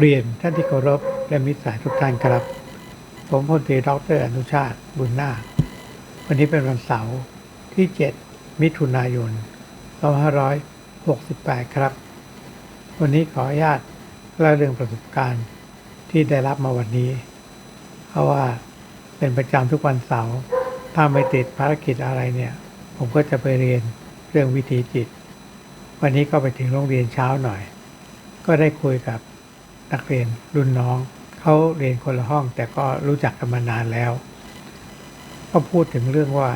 เรียนท่านที่เคารพและมิตรสายทุกท่านครับ ผมพลตรีดรอนุชาติบุญนาควันนี้เป็นวันเสาร์ที่ 7 มิถุนายน 2568 ครับ วันนี้ขออนุญาตเล่าเรื่องประสบการณ์ที่ได้รับมาวันนี้ เพราะว่าเป็นประจำทุกวันเสาร์ถ้าไม่ติดภารกิจอะไรเนี่ย ผมก็จะไปเรียนเรื่องวิถีจิต วันนี้ก็ไปถึงโรงเรียนเช้าหน่อย ก็ได้คุยกับ นักเรียนรุ่นน้องเขาเรียนคนละห้อง แต่ก็รู้จักกันมานานแล้ว ก็พูดถึงเรื่องว่า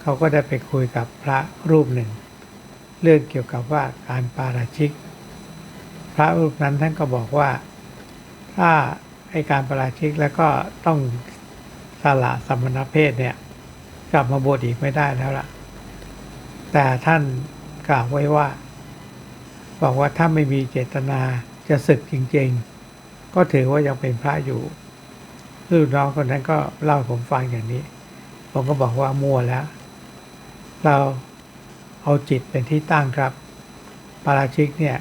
เขาก็ได้ไปคุยกับพระรูปหนึ่ง เรื่องเกี่ยวกับว่าการปาราชิก พระรูปนั้นท่านก็บอกว่า ถ้าไอการปาราชิกแล้วก็ต้องสละสมณเพศเนี่ยกลับมาบวชอีกไม่ได้แล้วล่ะ แต่ท่านกล่าวไว้ว่า บอกว่าถ้าไม่มีเจตนา จะศึกจริง ๆ ก็ถือว่ายังเป็นพระอยู่รุ่นน้องคนนั้นก็เล่าผมฟังอย่างนี้ ผมก็บอกว่ามั่วแล้ว เราเอาจิตเป็นที่ตั้งครับ ปาราชิกเนี่ย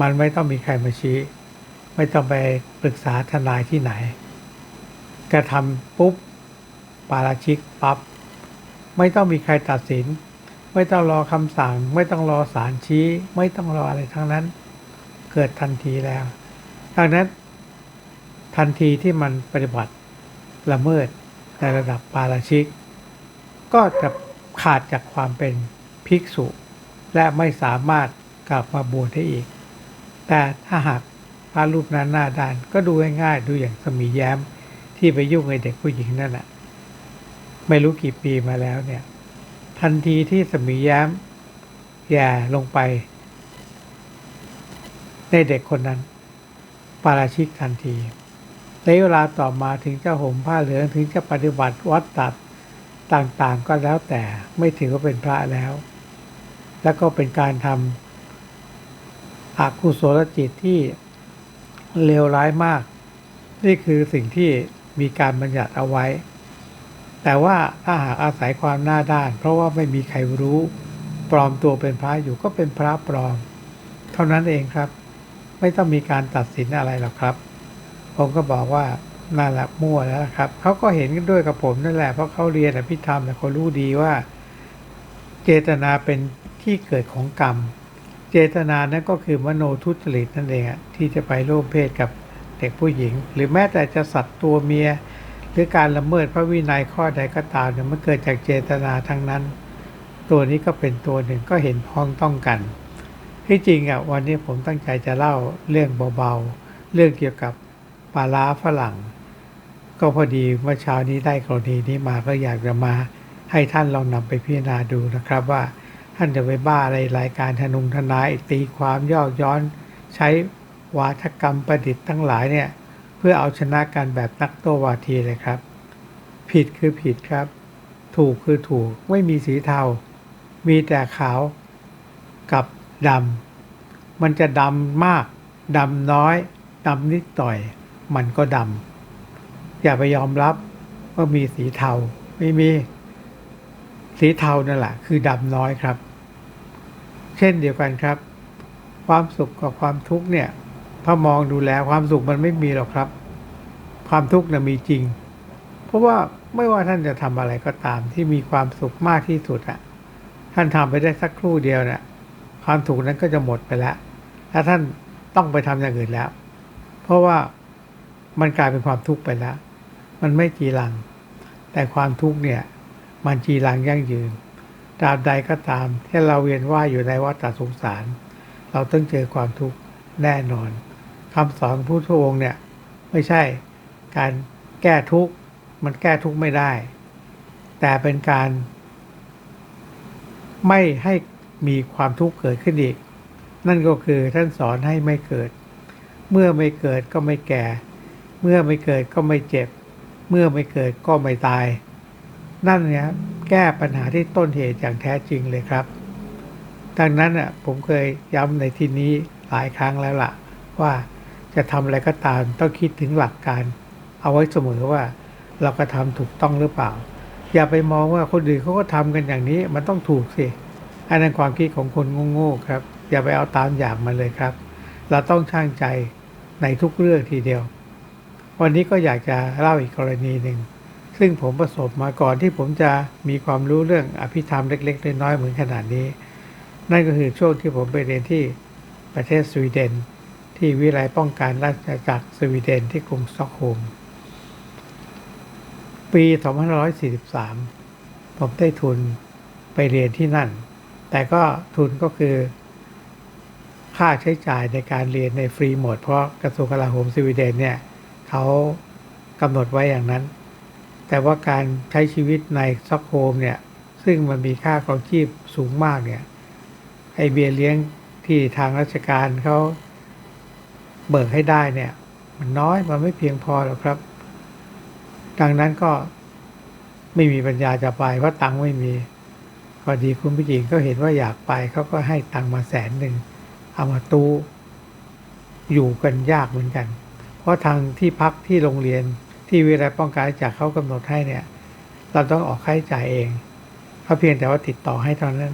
มันไม่ต้องมีใครมาชี้ ไม่ต้องไปปรึกษาทนายที่ไหนกระทำปุ๊บ ปาราชิกปับ๊บไม่ต้องมีใครตัดสิน ไม่ต้องรอคำสั่ง ไม่ต้องรอศาลชี้ ไม่ต้องรออะไรทั้งนั้น เกิดทันทีแล้วดังนั้นทันทีที่มันปฏิบัติละเมิดในระดับปาราชิก ก็จะขาดจากความเป็นภิกษุ และไม่สามารถกลับมาบวชได้อีก แต่ถ้าหากพระรูปนั้นหน้าด้านก็ดูง่ายๆดูอย่างสมีแย้มที่ไปยุ่งกับเด็กผู้หญิงนั่นแหละไม่รู้กี่ปีมาแล้วเนี่ย ทันทีที่สมีแย้มแย่ลงไป ในเด็กคนนั้น ปาราชิกทันทีในเวลาต่อมาถึงจะห่มผ้าเหลืองถึงจะปฏิบัติวัดตัดต่างๆก็แล้วแต่ไม่ถือว่าเป็นพระแล้ว แล้วก็เป็นการทำอากุศลจิตที่เลวร้ายมาก นี่คือสิ่งที่มีการบัญญัติเอาไว้ แต่ว่าถ้าหากอาศัยความหน้าด้าน เพราะว่าไม่มีใครรู้ ปลอมตัวเป็นพระอยู่ก็เป็นพระปลอม เท่านั้นเองครับ ไม่ต้องมีการตัดสินอะไรหรอกครับ ผมก็บอกว่าน่าละมั่วแล้วครับเขาก็เห็นกันด้วยกับผมนั่นแหละเพราะเขาเรียนอภิธรรมแต่เขารู้ดีว่า เจตนาเป็นที่เกิดของกรรม เจตนานั้นก็คือมโนทุจริตนั่นเองที่จะไปร่วมเพศกับเด็กผู้หญิง หรือแม้แต่จะสัตว์ตัวเมีย หรือการละเมิดพระวินัยข้อใดก็ตามเนี่ยมันเกิดจากเจตนาทั้งนั้น ตัวนี้ก็เป็นตัวหนึ่งก็เห็นพ้องต้องกัน ที่จริงอะวันนี้ผมตั้งใจจะเล่าเรื่องเบาๆ เรื่องเกี่ยวกับปลาล้าฝรั่ง ก็พอดีเมื่อเช้านี้ได้กรณีนี้มาก็อยากจะมาให้ท่านลองนำไปพิจารณาดูนะครับว่าท่านจะไปบ้าอะไรรายการทนุงทนายตีความย่อย้อนใช้วาทกรรมประดิษฐ์ทั้งหลายเนี่ยเพื่อเอาชนะกันแบบนักโตวาทีเลยครับ ผิดคือผิดครับ ถูกคือถูกไม่มีสีเทา มีแต่ขาวกับ ดำมันจะดำมากดำน้อยดำนิดต่อย มันก็ดำอย่าไปยอมรับว่ามีสีเทาไม่มีสีเทานั่นแหละคือดำน้อยครับ เช่นเดียวกันครับ ความสุขกับความทุกข์เนี่ยถ้ามองดูแลความสุขมันไม่มีหรอกครับ ความทุกข์น่ะมีจริง เพราะว่าไม่ว่าท่านจะทำอะไรก็ตามที่มีความสุขมากที่สุดอะท่านทำไปได้สักครู่เดียวเนี่ย ความสุขนั้นก็จะหมดไปแล้วและท่านต้องไปทำอย่างอื่นแล้ว เพราะว่ามันกลายเป็นความทุกข์ไปแล้ว มันไม่จีรัง แต่ความทุกข์เนี่ยมันจีรังยั่งยืนตราบใดก็ตามที่เราเวียนว่ายอยู่ในวัฏสงสาร เราต้องเจอความทุกข์แน่นอนคำสอนผู้ทองค์เนี่ยไม่ใช่การแก้ทุกข์มันแก้ทุกข์ไม่ได้ แต่เป็นการ ไม่ให้ มีความทุกข์เกิดขึ้นอีก นั่นก็คือท่านสอนให้ไม่เกิด เมื่อไม่เกิดก็ไม่แก่ เมื่อไม่เกิดก็ไม่เจ็บ เมื่อไม่เกิดก็ไม่ตาย นั่นเนี่ยแก้ปัญหาที่ต้นเหตุอย่างแท้จริงเลยครับ ดังนั้นอะผมเคยย้ำในที่นี้หลายครั้งแล้วล่ะ ว่าจะทำอะไรก็ตามต้องคิดถึงหลักการ เอาไว้เสมอว่าเราก็ทำถูกต้องหรือเปล่า อย่าไปมองว่าคนอื่นเขาก็ทำกันอย่างนี้มันต้องถูกสิ อันนั้นความคิดของคนโง่ๆครับ อย่าไปเอาตามอย่างมันเลยครับ เราต้องช่างใจในทุกเรื่องทีเดียว วันนี้ก็อยากจะเล่าอีกกรณีหนึ่ง ซึ่งผมประสบมาก่อนที่ผมจะมีความรู้เรื่องอภิธรรมเล็กๆน้อยๆเหมือนขนาดนี้ นั่นก็คือช่วงที่ผมไปเรียนที่ประเทศสวีเดน ที่วิไลป้องกันราชจักรสวีเดนที่กรุงสตอกโฮล์มปี 2543 ผมได้ทุนไปเรียนที่นั่น แต่ก็ทุนก็คือค่าใช้จ่ายในการเรียนในฟรีหมด เพราะกระทรวงกลาโหมสวีเดนเนี่ยเขากำหนดไว้อย่างนั้น แต่ว่าการใช้ชีวิตในซ็อกโฮมเนี่ย ซึ่งมันมีค่าครองชีพสูงมากเนี่ย ไอเบียเลี้ยงที่ทางราชการเขาเบิกให้ได้เนี่ย มันน้อยมันไม่เพียงพอหรอกครับ ดังนั้นก็ไม่มีปัญญาจะไปเพราะตังค์ไม่มี พอดีคุณผู้หญิงก็เห็นว่าอยากไปเขาก็ให้ตังมาแสนหนึ่งเอามาตู้อยู่กันยากเหมือนกัน เพราะทางที่พักที่โรงเรียนที่วิทยาลัยป้องกันจากเขากำหนดให้เนี่ย เราต้องออกค่าใช้จ่ายเองเขาเพียงแต่ว่าติดต่อให้เท่านั้น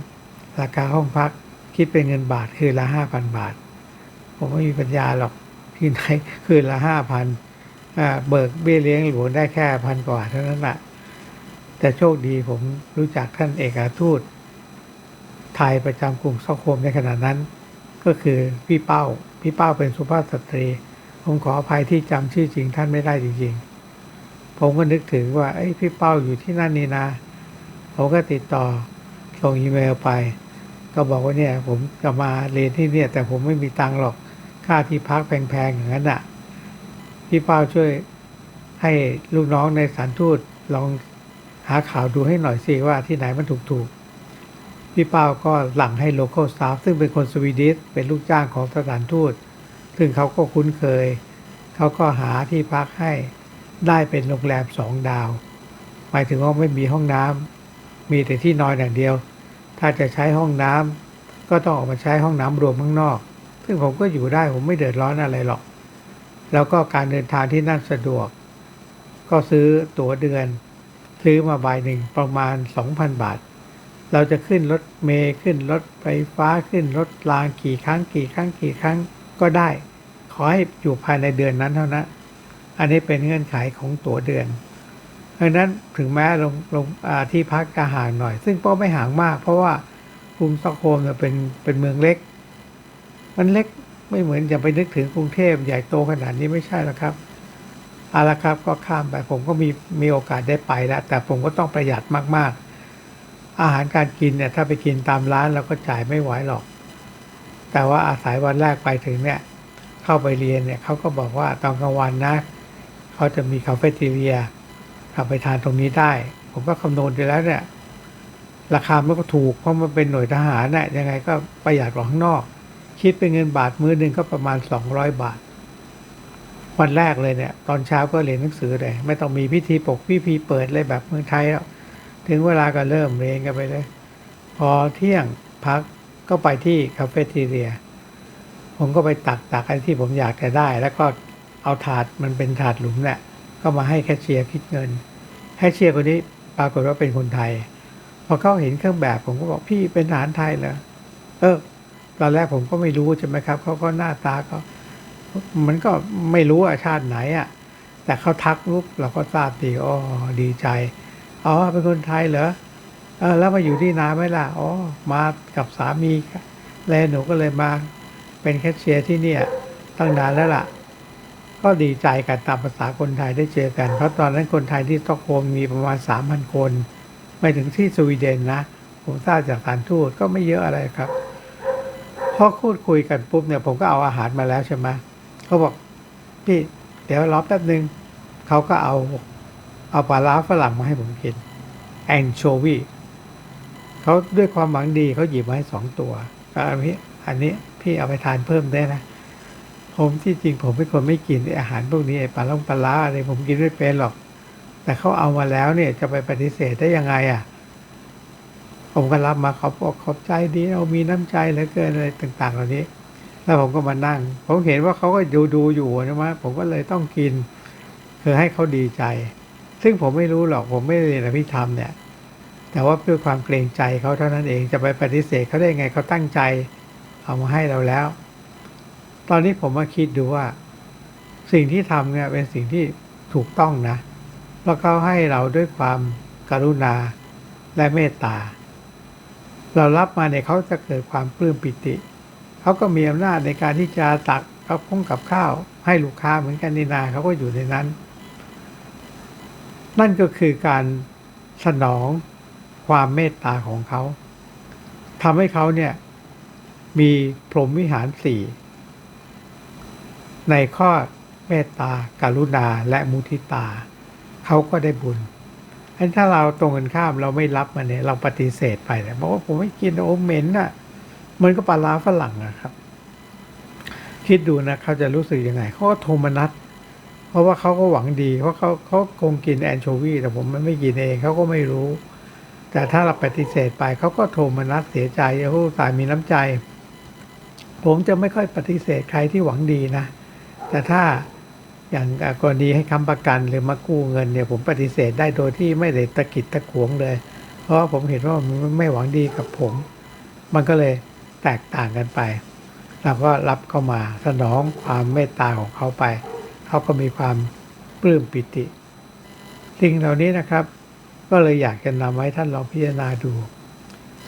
ราคาห้องพักคิดเป็นเงินบาทคืนละห้าพันบาท ผมไม่มีปัญญาหรอกที่ไหนคืนละห้าพันเบิกเบี้ยเลี้ยงหลวงได้แค่พันกว่าเท่านั้นแหละ แต่โชคดีผมรู้จักท่านเอกอัครทูตไทยประจำกรุงสต็อกโฮล์มในขณะนั้น ก็คือพี่เป้า พี่เป้าเป็นสุภาพสตรี ผมขออภัยที่จำชื่อจริงท่านไม่ได้จริงๆ ผมก็นึกถึงว่าไอ้พี่เป้าอยู่ที่นั่นนี่นะ ผมก็ติดต่อส่งอีเมลไป ก็บอกว่าเนี่ยผมจะมาเรียนที่เนี่ยแต่ผมไม่มีตังค์หรอกค่าที่พักแพงๆอย่างนั้นอะพี่เป้าช่วยให้ลูกน้องในสถานทูตลอง หาข่าวดูให้หน่อยสิว่าที่ไหนมันถูกๆ พี่เป้าก็หลั่งให้ local staff ซึ่งเป็นคนสวีดิชเป็นลูกจ้างของสถานทูต ซึ่งเขาก็คุ้นเคย เขาก็หาที่พักให้ได้เป็นโรงแรมสองดาว หมายถึงว่าไม่มีห้องน้ำมีแต่ที่นอนอย่างเดียว ถ้าจะใช้ห้องน้ำก็ต้องออกมาใช้ห้องน้ำรวมข้างนอก ซึ่งผมก็อยู่ได้ผมไม่เดือดร้อนอะไรหรอก แล้วก็การเดินทางที่นั่นสะดวก ก็ซื้อตั๋วเดือน ซื้อมาใบหนึ่งประมาณ 2,000 บาท เราจะขึ้นรถเมล์ขึ้นรถไฟฟ้าขึ้นรถรางกี่ครั้งกี่ครั้งกี่ครั้งก็ได้ ขอให้อยู่ภายในเดือนนั้นเท่านั้น อันนี้เป็นเงื่อนไขของตั๋วเดือนดังนั้นถึงแม้ลงลงที่พักจะห่างหน่อย ซึ่งก็ไม่ห่างมาก เพราะว่ากรุงสตอกโฮล์มเนี่ยเป็นเป็นเมืองเล็ก มันเล็กไม่เหมือนอย่าไปนึกถึงกรุงเทพใหญ่โตขนาดนี้ไม่ใช่หรอกครับ เอาละครับก็ข้ามไปผมก็มีมีโอกาสได้ไปแล้ว แต่ผมก็ต้องประหยัดมากๆ อาหารการกินเนี่ยถ้าไปกินตามร้านเราก็จ่ายไม่ไหวหรอก แต่ว่าอาศัยวันแรกไปถึงเนี่ยเข้าไปเรียนเนี่ยเขาก็บอกว่าตอนกลางวันนะเขาจะมีคาเฟ่ทีเรียขับไปทานตรงนี้ได้ ผมก็คำนวณไปแล้วเนี่ย ราคามันก็ถูกเพราะมันเป็นหน่วยทหารเนี่ยยังไงก็ประหยัดกว่าข้างนอก คิดเป็นเงินบาทมื้อหนึ่งก็ประมาณ 200 บาท วันแรกเลยเนี่ย ตอนเช้าก็เรียนหนังสือเลย ไม่ต้องมีพิธีปกพิธีเปิดเลยแบบเมืองไทยแล้วถึงเวลาก็เริ่มเรียนกันไปเลย พอเที่ยงพักก็ไปที่คาเฟ่ทีเรีย ผมก็ไปตักตักไอ้ที่ผมอยากจะได้ แล้วก็เอาถาดมันเป็นถาดหลุมแหละก็มาให้แคชเชียร์คิดเงินแคชเชียร์คนนี้ปรากฏว่าเป็นคนไทย พอเขาเห็นเครื่องแบบผมก็บอกพี่เป็นทหารไทยเหรอเออตอนแรกผมก็ไม่รู้ใช่ไหมครับเขาก็หน้าตาก็ มันก็ไม่รู้อาชาติไหนอะ แต่เขาทักปุ๊บเราก็ทราบดีอ๋อดีใจอ๋อเป็นคนไทยเหรอเออแล้วมาอยู่ที่นาไหมล่ะอ๋อมากับสามีแล้วหนูก็เลยมาเป็นแคชเชียร์ที่เนี่ยตั้งนานแล้วล่ะ ก็ดีใจกันตามภาษาคนไทยได้เจอกัน เพราะตอนนั้นคนไทยที่สตอกโฮมมีประมาณสามพันคน ไม่ถึงที่สวีเดนนะผมทราบจากสานทูตก็ไม่เยอะอะไรครับพอพูดคุยกันปุ๊บเนี่ยผมก็เอาอาหารมาแล้วใช่ไหม เขาบอกพี่เดี๋ยวรอแป๊บนึงเขาก็เอาเอาปลาล้าฝรั่งมาให้ผมกินแอนโชวีเขาด้วยความหวังดีเขาหยิบมาให้สองตัวอันนี้อันนี้พี่เอาไปทานเพิ่มได้นะ ผมที่จริงผมเป็นคนไม่กินอาหารพวกนี้ปลาล่องปลาล้าอะไรผมกินไม่เป็นหรอก แต่เขาเอามาแล้วเนี่ยจะไปปฏิเสธได้ยังไงอะ ผมก็รับมาเขาบอกขอบใจดีเรามีน้ำใจเหลือเกินอะไรต่าง ๆ เหล่านี้ แล้วผมก็มานั่ง ผมเห็นว่าเขาก็ดูดูอยู่นะมะผมก็เลยต้องกิน คือให้เขาดีใจ ซึ่งผมไม่รู้หรอกผมไม่เรียนอภิธรรมเนี่ย แต่ว่าเพื่อความเกรงใจเขาเท่านั้นเองจะไปปฏิเสธเขาได้ไงเขาตั้งใจ เอามาให้เราแล้ว ตอนนี้ผมมาคิดดูว่า สิ่งที่ทำเนี่ยเป็นสิ่งที่ถูกต้องนะแล้วเขาให้เราด้วยความกรุณาและเมตตา เรารับมาเนี่ยเขาจะเกิดความปลื้มปิติ เขาก็มีอำนาจในการที่จะตักกับพงกับข้าว ให้ลูกค้าเหมือนกันนี่นาเขาก็อยู่ในนั้น นั่นก็คือการสนองความเมตตาของเขาทำให้เขาเนี่ยมีพรหมวิหารสี่ในข้อเมตตาการุณาและมุทิตา เขาก็ได้บุญอันถ้าเราตรงกันข้ามเราไม่รับมันเนี่ยเราปฏิเสธไปเนี่ยบอกว่าผมไม่กินโอเหม็นน่ะ มันก็ปลาร้าฝรั่งอะครับ คิดดูนะเขาจะรู้สึกยังไงเขาก็โทมนัสเพราะว่าเขาก็หวังดี เพราะเขาเขาคงกินแอนโชวีแต่ผมมันไม่กินเองเขาก็ไม่รู้ แต่ถ้าเราปฏิเสธไปเขาก็โทมนัสเสียใจโอ้ตายมีน้ำใจ ผมจะไม่ค่อยปฏิเสธใครที่หวังดีนะ แต่ถ้าอย่างกรณีให้ค้ำประกันหรือมากู้เงินเนี่ยผมปฏิเสธได้โดยที่ไม่ได้ตะกิดตะขวงเลย เพราะว่าผมเห็นว่ามันไม่หวังดีกับผม มันก็เลย แตกต่างกันไปเราก็รับเข้ามาสนองความเมตตาของเขาไป เขาก็มีความปลื้มปิติ สิ่งเหล่านี้นะครับ ก็เลยอยากจะนำไว้ท่านลองพิจารณาดู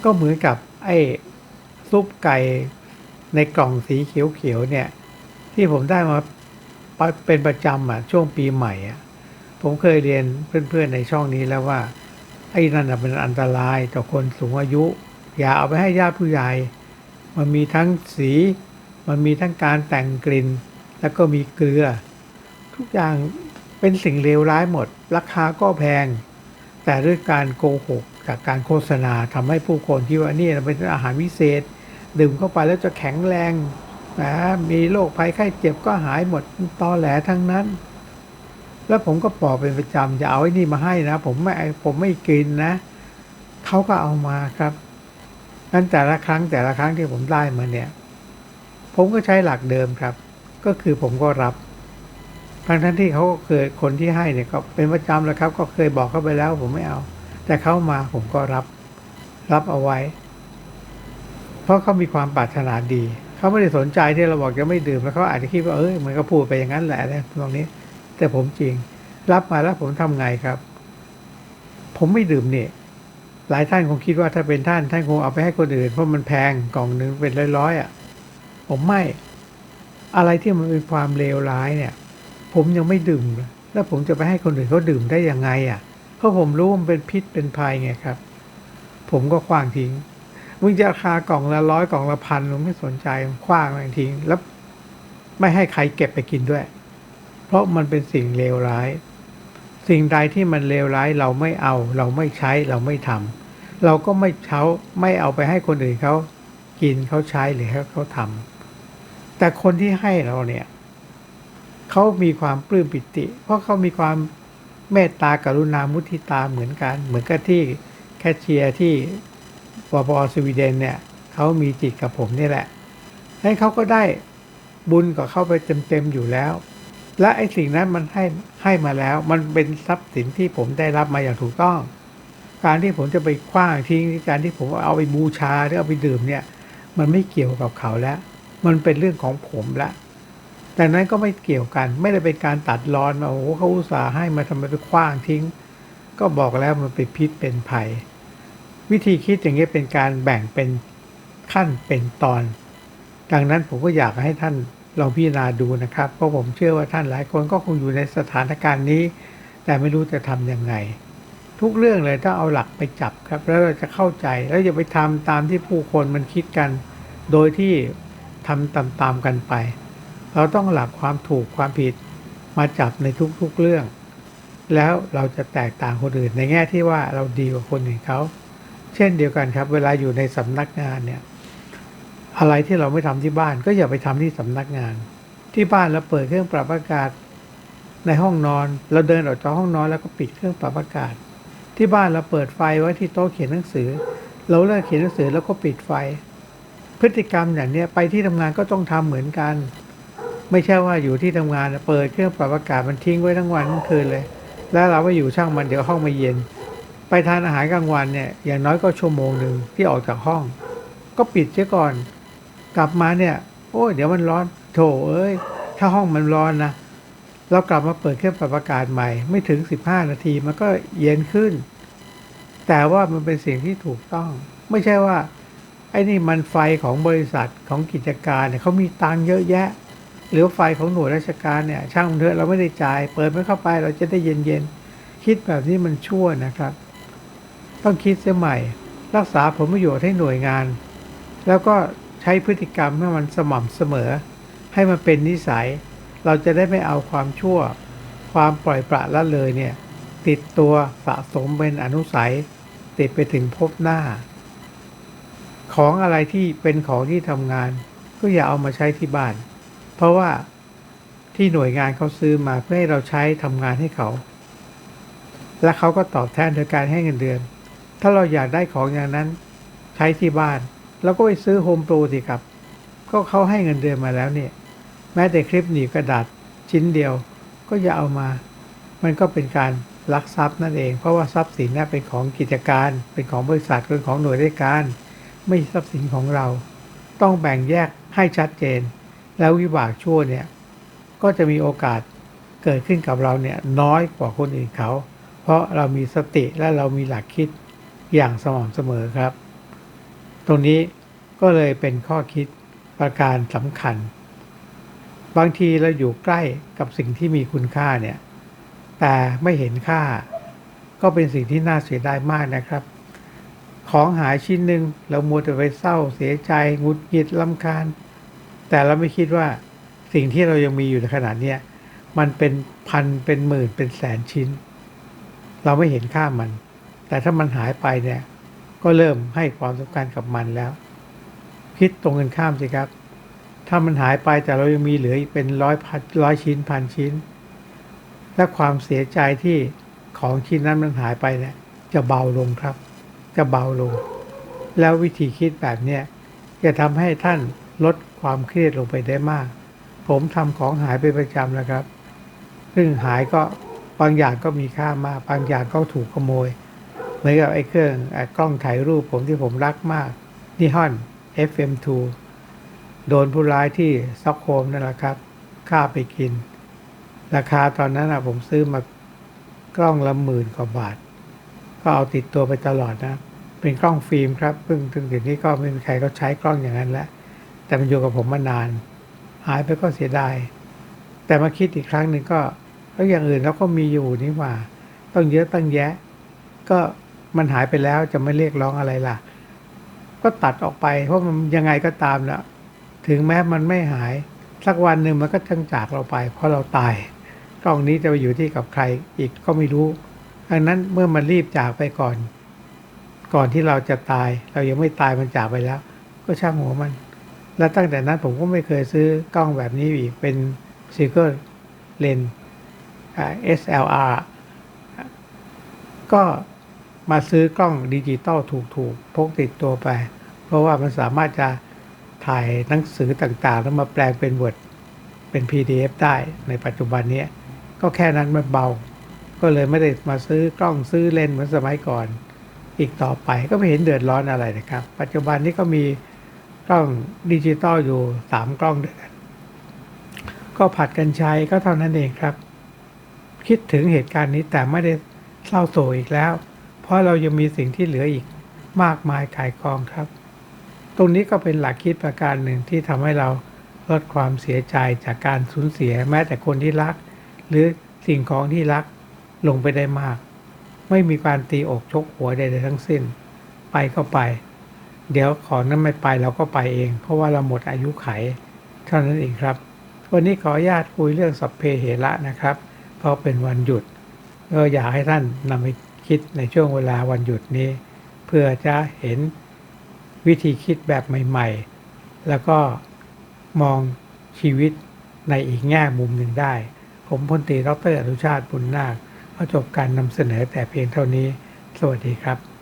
ก็เหมือนกับไอ้ซุปไก่ในกล่องสีเขียวๆเนี่ย ที่ผมได้มาเป็นประจำอะช่วงปีใหม่อะผมเคยเรียนเพื่อนๆในช่องนี้แล้วว่า ไอ้นั่นเป็นอันตรายต่อคนสูงอายุ อย่าเอาไปให้ญาติผู้ใหญ่ มันมีทั้งสี มันมีทั้งการแต่งกลิ่น แล้วก็มีเกลือ ทุกอย่างเป็นสิ่งเลวร้ายหมด ราคาก็แพง แต่ด้วยการโกหกจากการโฆษณาทำให้ผู้คนที่ว่านี่เป็นอาหารวิเศษ ดื่มเข้าไปแล้วจะแข็งแรงนะมีโรคภัยไข้เจ็บก็หายหมดตอแหลทั้งนั้น แล้วผมก็บอกเป็นประจำจะเอาไอ้นี่มาให้นะ ผมไม่ผมไม่กินนะเขาก็เอามาครับ นั้นแต่ละครั้งแต่ละครั้งที่ผมได้มาเนี่ย ผมก็ใช้หลักเดิมครับ ก็คือผมก็รับทั้งทั้งที่เขาเคยคนที่ให้เนี่ยก็เป็นประจำแล้วครับ ก็เคยบอกเขาไปแล้วผมไม่เอา แต่เขามาผมก็รับ รับเอาไว้ เพราะเขามีความปรารถนาดีเขาไม่ได้สนใจที่เราบอกจะไม่ดื่มแล้วเขาอาจจะคิดว่าเอ้ยมันก็พูดไปอย่างนั้นแหละนะตรงนี้ แต่ผมจริง รับมาแล้วผมทำไงครับ ผมไม่ดื่มเนี่ย หลายท่านคงคิดว่าถ้าเป็นท่านท่านคงเอาไปให้คนอื่น เพราะมันแพงกล่องหนึ่งเป็นร้อยๆอะผมไม่ อะไรที่มันเป็นความเลวร้ายเนี่ย ผมยังไม่ดื่ม แล้วผมจะไปให้คนอื่นเขาดื่มได้ยังไงอะ เพราะผมรู้ว่ามันเป็นพิษเป็นภัยไงครับ ผมก็คว้างทิ้งมึงจะราคากล่องละร้อยกล่องละพันผมไม่สนใจคว้างมันทิ้งแล้วไม่ให้ใครเก็บไปกินด้วย เพราะมันเป็นสิ่งเลวร้าย สิ่งใดที่มันเลวร้ายเราไม่เอา เราไม่ใช้เราไม่ทำเราก็ไม่เช้าไม่เอาไปให้คนอื่นเขากินเขาใช้หรือเขาทำแต่คนที่ให้เราเนี่ยเขามีความปลื้มปิติ เพราะเขามีความเมตตากรุณามุทิตาเหมือนกัน เหมือนกับที่แคชเชียร์ที่ปปสวีเดนเนี่ยเขามีจิตกับผมนี่แหละให้เขาก็ได้บุญกับเข้าไปเต็มๆอยู่แล้ว และไอ้สิ่งนั้นมันให้ให้มาแล้ว มันเป็นทรัพย์สินที่ผมได้รับมาอย่างถูกต้อง การที่ผมจะไปคว้างทิ้งการที่ผมเอาไปบูชาหรือเอาไปดื่มเนี่ย มันไม่เกี่ยวกับเขาแล้ว มันเป็นเรื่องของผมละแต่นั้นก็ไม่เกี่ยวกัน ไม่ได้เป็นการตัดรอนมาโอ้โหเขาอุตส่าห์ให้มาทำไมไปคว้างทิ้ง ก็บอกแล้วมันเป็นพิษเป็นภัย วิธีคิดอย่างนี้เป็นการแบ่งเป็นขั้นเป็นตอน ดังนั้นผมก็อยากให้ท่าน ลองพิจารณาดูนะครับเพราะผมเชื่อว่าท่านหลายคนก็คงอยู่ในสถานการณ์นี้ แต่ไม่รู้จะทำยังไง ทุกเรื่องเลยต้องเอาหลักไปจับครับ แล้วเราจะเข้าใจแล้วอย่าไปทำตามที่ผู้คนมันคิดกัน โดยที่ทำตามๆกันไป เราต้องหลักความถูกความผิดมาจับในทุกๆเรื่อง แล้วเราจะแตกต่างคนอื่นในแง่ที่ว่าเราดีกว่าคนอื่นเขา เช่นเดียวกันครับ เวลาอยู่ในสำนักงานเนี่ย อะไรที่เราไม่ทำที่บ้านก็อย่าไปทำที่สำนักงาน ที่บ้านเราเปิดเครื่องปรับอากาศ ในห้องนอน เราเดินออกจากห้องนอนแล้วก็ปิดเครื่องปรับอากาศ ที่บ้านเราเปิดไฟไว้ที่โต๊ะเขียนหนังสือ เราเลิกเขียนหนังสือแล้วก็ปิดไฟ พฤติกรรมอย่างนี้ไปที่ทำงานก็ต้องทำเหมือนกัน ไม่ใช่ว่าอยู่ที่ทำงานเปิดเครื่องปรับอากาศมันทิ้งไว้ทั้งวันทั้งคืนเลย แล้วเราก็อยู่ช่างมันเดี๋ยวห้องมาเย็น ไปทานอาหารกลางวันเนี่ยอย่างน้อยก็ชั่วโมงหนึ่งที่ออกจากห้อง ก็ปิดเสียก่อน กลับมาเนี่ย โอ้ยเดี๋ยวมันร้อนโถเอ้ย ถ้าห้องมันร้อนนะเรากลับมาเปิดเครื่องปรับอากาศใหม่ ไม่ถึง 15 นาทีมันก็เย็นขึ้น แต่ว่ามันเป็นสิ่งที่ถูกต้อง ไม่ใช่ว่า ไอ้นี่มันไฟของบริษัทของกิจการเนี่ยเขามีตังเยอะแยะ หรือไฟของหน่วยราชการเนี่ย ช่างมันเถอะเราไม่ได้จ่าย เปิดมันเข้าไปเราจะได้เย็นๆคิดแบบนี้มันชั่วนะครับ ต้องคิดเสียใหม่ รักษาผลประโยชน์ให้หน่วยงาน แล้วก็ ช้พฤติกรรมให้มันสม่ำเสมอ ให้มันเป็นนิสัย เราจะได้ไม่เอาความชั่ว ความปล่อยปละละเลยเนี่ย ติดตัวสะสมเป็นอนุสัย ติดไปถึงภพหน้า ของอะไรที่เป็นของที่ทำงาน ก็อย่าเอามาใช้ที่บ้าน เพราะว่าที่หน่วยงานเขาซื้อมาเพื่อให้เราใช้ทำงานให้เขา และเขาก็ตอบแทนโดยการให้เงินเดือน ถ้าเราอยากได้ของอย่างนั้น ใช้ที่บ้าน เราก็ไปซื้อโฮมโปรสิครับ ก็เขาให้เงินเดือนมาแล้วเนี่ยแม้แต่คลิปหนีบกระดาษชิ้นเดียว ก็อย่าเอามา มันก็เป็นการลักทรัพย์นั่นเอง เพราะว่าทรัพย์สินนั้นเป็นของกิจการ เป็นของบริษัทเป็นของหน่วยราชการ ไม่ทรัพย์สินของเรา ต้องแบ่งแยกให้ชัดเจน แล้ววิบากชั่วเนี่ยก็จะมีโอกาสเกิดขึ้นกับเราเนี่ยน้อยกว่าคนอื่นเขา เพราะเรามีสติและเรามีหลักคิดอย่างสม่ำเสมอครับ ตรงนี้ก็เลยเป็นข้อคิดประการสำคัญ บางทีเราอยู่ใกล้กับสิ่งที่มีคุณค่าเนี่ย แต่ไม่เห็นค่า ก็เป็นสิ่งที่น่าเสียดายมากนะครับ ของหายชิ้นหนึ่งเรามัวแต่ไปเศร้าเสียใจหงุดหงิดลำคาญ แต่เราไม่คิดว่าสิ่งที่เรายังมีอยู่ในขนาดเนี้ยมันเป็นพันเป็นหมื่นเป็นแสนชิ้น เราไม่เห็นค่ามัน แต่ถ้ามันหายไปเนี่ย ก็เริ่มให้ความสำคัญกับมันแล้ว คิดตรงกันข้ามสิครับ ถ้ามันหายไปแต่เรายังมีเหลืออีกเป็นร้อยพันร้อยชิ้นพันชิ้น และความเสียใจที่ของชิ้นนั้นมันหายไปเนี่ยจะเบาลงครับ จะเบาลง แล้ววิธีคิดแบบเนี้ยจะทำให้ท่านลดความเครียดลงไปได้มาก ผมทำของหายไปประจำแล้วครับ ซึ่งหายก็บางอย่างก็มีค่ามาก บางอย่างก็ถูกขโมย เหมือนกับไอ้เครื่องอกล้องถ่ายรูปผมที่ผมรักมากนิฮอน FM2 โดนผู้ร้ายที่ซอกโฮมนั่นแหละครับฆ่าไปกิน ราคาตอนนั้นอะผมซื้อมากล้องละหมื่นกว่าบาท ก็เอาติดตัวไปตลอดนะ เป็นกล้องฟิล์มครับเพิ่งถึงเดี๋ยวนี้ก็ไม่มีใครเขาใช้กล้องอย่างนั้นแล้วแต่มันอยู่กับผมมานาน หายไปก็เสียดายแต่มาคิดอีกครั้งหนึ่งก็แล้วอย่างอื่นเราก็มีอยู่นี่หว่า ต้องเยอะตั้งแยะ ก็ มันหายไปแล้วจะไม่เรียกร้องอะไรล่ะ ก็ตัดออกไป เพราะมันยังไงก็ตามนะถึงแม้มันไม่หาย สักวันหนึ่งมันก็ต้องจากเราไป เพราะเราตายกล้องนี้จะไปอยู่ที่กับใครอีกก็ไม่รู้ดังนั้นเมื่อมันรีบจากไปก่อน ก่อนที่เราจะตาย เรายังไม่ตายมันจากไปแล้ว ก็ช่างหัวมัน และตั้งแต่นั้นผมก็ไม่เคยซื้อกล้องแบบนี้อีกเป็นซิงเกิลเลน SLR ก็ มาซื้อกล้องดิจิตอลถูกๆพกติดตัวไป เพราะว่ามันสามารถจะถ่ายหนังสือต่างๆ แล้วมาแปลงเป็น Word เป็น PDF ได้ในปัจจุบันนี้ก็แค่นั้นมันเบา ก็เลยไม่ได้มาซื้อกล้องซื้อเลนเหมือนสมัยก่อน อีกต่อไปก็ไม่เห็นเดือดร้อนอะไรนะครับ ปัจจุบันนี้ก็มีกล้องดิจิตอลอยู่สามกล้องด้วยกันก็ผัดกันใช้ก็เท่านั้นเองครับ คิดถึงเหตุการณ์นี้แต่ไม่ได้เศร้าโศกอีกแล้ว เพราะเรายังมีสิ่งที่เหลืออีกมากมายกายกองครับ ตรงนี้ก็เป็นหลักคิดประการหนึ่งที่ทำให้เราลดความเสียใจจากการสูญเสียแม้แต่คนที่รัก หรือสิ่งของที่รักลงไปได้มาก ไม่มีการตีอกชกหัวใดๆทั้งสิ้น ไปก็ไป เดี๋ยวของนั้นไม่ไปเราก็ไปเอง เพราะว่าเราหมดอายุไขเท่านั้นเองครับ วันนี้ขออนุญาตคุยเรื่องสัพเพเหระนะครับ เพราะเป็นวันหยุดก็อยากให้ท่านนำไป คิดในช่วงเวลาวันหยุดนี้ เพื่อจะเห็นวิธีคิดแบบใหม่ ๆ แล้วก็มองชีวิตในอีกแง่มุมหนึ่งได้ ผมพลตรีดรอนุชาติบุญนาคก็จบการนำเสนอแต่เพียงเท่านี้ สวัสดีครับ